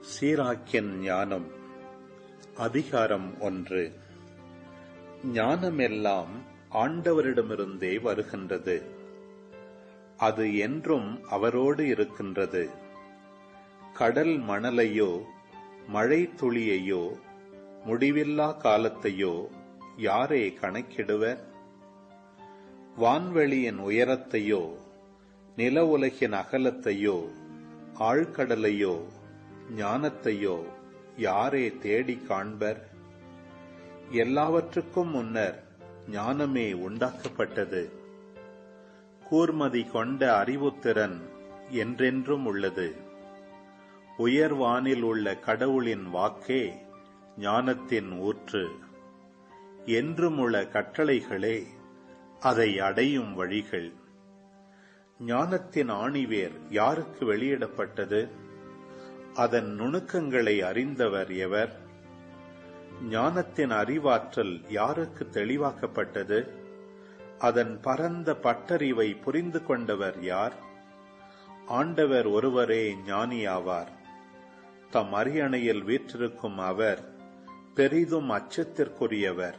சீராக்கின் ஞானம் அதிகாரம் ஒன்று. ஞானமெல்லாம் ஆண்டவரிடமிருந்தே வருகின்றது. அது என்றும் அவரோடு இருக்கின்றது. கடல் மணலையோ மழை துளியையோ முடிவில்லா காலத்தையோ யாரே கணக்கிடுவர் வான்வெளியின் உயரத்தையோ நில உலகின் அகலத்தையோ ஆழ்கடலையோ ஞானத்தையோ யாரே தேடி காண்பர்? எல்லாவற்றுக்கும் முன்னர் ஞானமே உண்டாக்கப்பட்டது. கூர்மதி கொண்ட அறிவுத்திறன் என்றென்றும் உள்ளது. உயர்வானில் உள்ள கடவுளின் வாக்கே ஞானத்தின் ஊற்று. என்றும் உள்ள கட்டளைகளே அதை அடையும் வழிகள். ஞானத்தின் ஆணிவேர் யாருக்கு வெளியிடப்பட்டது? அதன் நுணுக்கங்களை அறிந்தவர் எவர்? ஞானத்தின் அறிவாற்றல் யாருக்கு தெளிவாக்கப்பட்டது? அதன் பரந்த பட்டறிவை புரிந்து கொண்டவர் யார்? ஆண்டவர் ஒருவரே ஞானியாவார். தம் அரியணையில் வீற்றிருக்கும் அவர் பெரிதும் அச்சத்திற்குரியவர்.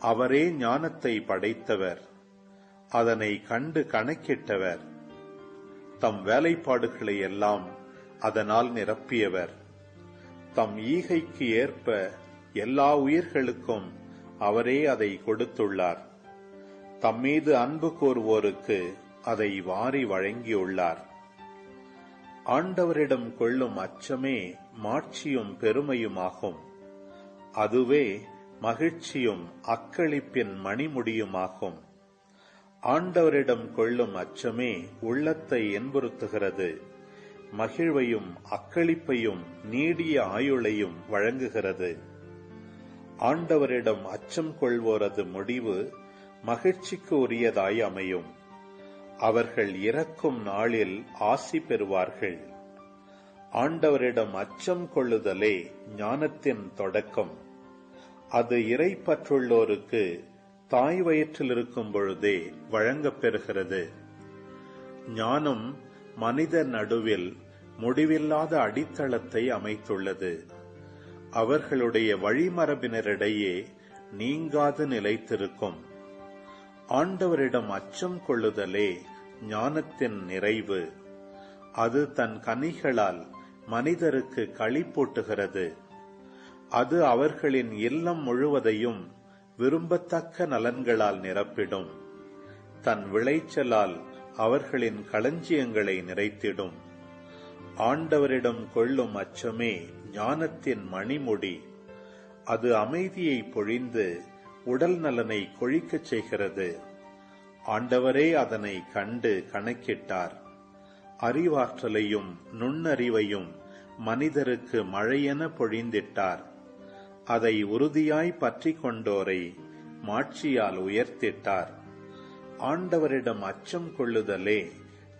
அவரே ஞானத்தை படைத்தவர். அதனை கண்டு கணக்கிட்டவர். தம் வேலைப்பாடுகளை எல்லாம் அதனால் நிரப்பியவர். தம் ஈகைக்கு ஏற்ப எல்லா உயிர்களுக்கும் அவரே அதை கொடுத்துள்ளார். தம்மீது அன்பு கூறுவோருக்கு அதை வாரி வழங்கியுள்ளார். ஆண்டவரிடம் கொள்ளும் அச்சமே மாட்சியும் பெருமையுமாகும். அதுவே மகிழ்ச்சியும் அக்களிப்பின் மணிமுடியுமாகும். ஆண்டவரிடம் கொள்ளும் அச்சமே உள்ளத்தை என்புறுத்துகிறது. மகிழ்வையும் அக்களிப்பையும் நீடிய ஆயுளையும் வழங்குகிறது. ஆண்டவரிடம் அச்சம் கொள்வோரது முடிவு மகிழ்ச்சிக்கு உரியதாய் அமையும். அவர்கள் இறக்கும் நாளில் ஆசி பெறுவார்கள். ஆண்டவரிடம் அச்சம் கொள்ளுதலே ஞானத்தின் தொடக்கம். அது இறை பற்றுள்ளோருக்கு தாய் வயிற்றில் இருக்கும் பொழுதே வழங்கப்பெறுகிறது ஞானம் மனித நடுவில் முடிவில்லாத அடித்தளத்தை அமைத்துள்ளது. அவர்களுடைய வழிமரபினரிடையே நீங்காது நிலைத்திருக்கும். ஆண்டவரிடம் அச்சம் கொள்ளுதலே ஞானத்தின் நிறைவு. அது தன் கனிகளால் மனிதருக்கு களிப்பூட்டுகிறது அது அவர்களின் இல்லம் முழுவதையும் விரும்பத்தக்க நலன்களால் நிரப்பிடும். தன் விளைச்சலால் அவர்களின் களஞ்சியங்களை நிறைத்திடும். ஆண்டவரிடம் கொள்ளும் அச்சமே ஞானத்தின் மணிமுடி. அது அமைதியை பொழிந்து உடல் நலனை கொழிக்கச் செய்கிறது. ஆண்டவரே அதனை கண்டு கணக்கிட்டார். அறிவாற்றலையும் நுண்ணறிவையும் மனிதருக்கு மழையென பொழிந்திட்டார். அதை உறுதியாய் பற்றி கொண்டோரை மாட்சியால் உயர்த்திட்டார். ஆண்டவரிடம் அச்சம் கொள்ளுதலே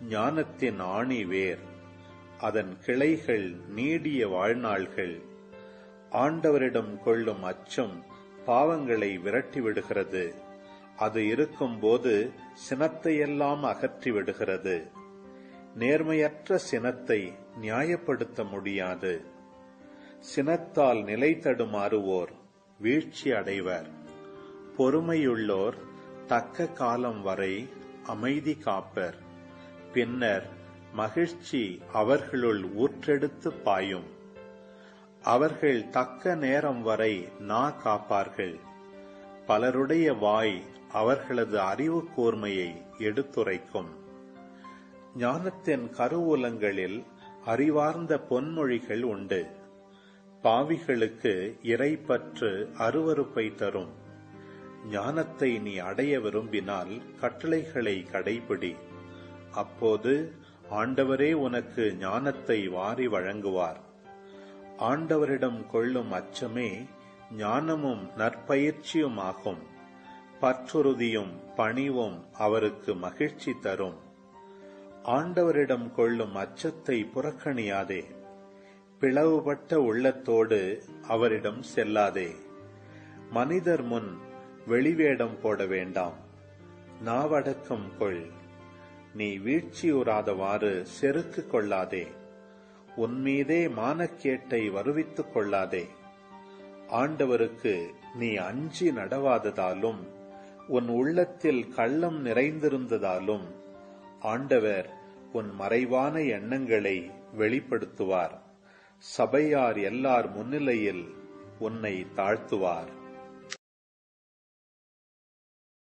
ஞானத்தின் ஆணி வேர் அதன் கிளைகள் நீடிய வாழ்நாள்கள். ஆண்டவரிடம் கொள்ளும் அச்சம் பாவங்களை விரட்டிவிடுகிறது. அது இருக்கும்போது சினத்தையெல்லாம் அகற்றி விடுகிறது நேர்மையற்ற சினத்தை நியாயப்படுத்த முடியாது. சினத்தால் நிலை தடுமாறுவோர் வீழ்ச்சி அடைவர். பொறுமையுள்ளோர் தக்க காலம் வரை அமைதி காப்பர். பின்னர் மகிழ்ச்சி அவர்களுள் ஊற்றெடுத்து பாயும். அவர்கள் தக்க நேரம் வரை நா காப்பார்கள். பலருடைய வாய் அவர்களது அறிவு கூர்மையை எடுத்துரைக்கும். ஞானத்தின் கருவூலங்களில் அறிவார்ந்த பொன்மொழிகள் உண்டு. பாவிகளுக்கு இறைப்பற்று அருவறுப்பை தரும். ஞானத்தை நீ அடைய விரும்பினால் கட்டளைகளை கடைபிடி. அப்போது ஆண்டவரே உனக்கு ஞானத்தை வாரி வழங்குவார். ஆண்டவரிடம் கொள்ளும் அச்சமே ஞானமும் நற்பயிற்சியுமாகும். பற்றுறுதியும் பணிவும் அவருக்கு மகிழ்ச்சி தரும். ஆண்டவரிடம் கொள்ளும் அச்சத்தை புறக்கணியாதே. பிளவுபட்ட உள்ளத்தோடு அவரிடம் செல்லாதே. மனிதர் முன் வெளிவேடம் போட வேண்டாம். நாவடக்கம் கொள். நீ வீழ்ச்சியுறாதவாறு செருக்கு கொள்ளாதே. உன்மீதே மானக்கேட்டை வருவித்துக் கொள்ளாதே. ஆண்டவருக்கு நீ அஞ்சி நடவாததாலும் உன் உள்ளத்தில் கள்ளம் நிறைந்திருந்ததாலும் ஆண்டவர் உன் மறைவான எண்ணங்களை வெளிப்படுத்துவார். சபையார் எல்லார் முன்னிலையில் உன்னை தாழ்த்துவார்.